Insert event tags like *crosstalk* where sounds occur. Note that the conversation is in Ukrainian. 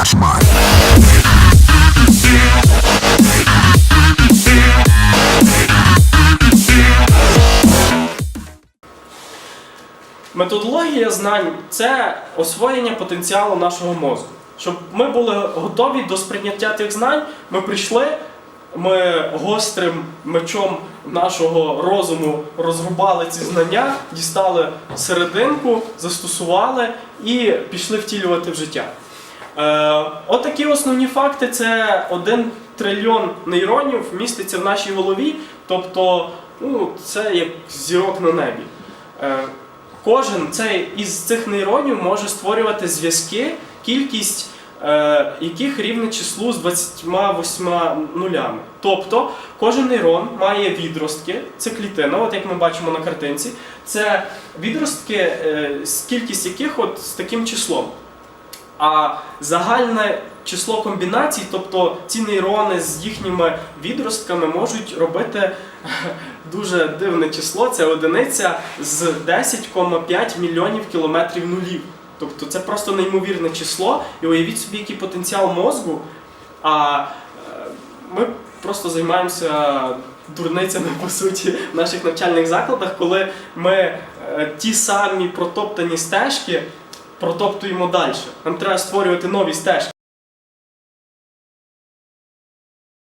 Кошмар. Методологія знань це освоєння потенціалу нашого мозку. Щоб ми були готові до сприйняття тих знань, ми прийшли, ми гострим мечом нашого розуму розрубали ці знання, дістали серединку, застосували і пішли втілювати в життя. Е, отакі основні факти: це один трильйон нейронів міститься в нашій голові, тобто ну, це як зірок на небі. Е, Кожен цей із цих нейронів може створювати зв'язки, кількість е, яких рівне числу з 28 нулями. Тобто кожен нейрон має відростки, це клітина, от як ми бачимо на картинці. Це відростки, е, кількість яких от з таким числом. А загальне число комбінацій, тобто ці нейрони з їхніми відростками можуть робити *laughs* дуже дивне число, це одиниця з 10,5 мільйонів кілометрів нулів. Тобто це просто неймовірне число, і уявіть собі, який потенціал мозку. А е, ми просто займаємося дурницями по суті в наших навчальних закладах, коли ми е, ті самі протоптані стежки протоптуємо далі. Нам треба створювати нові стежки.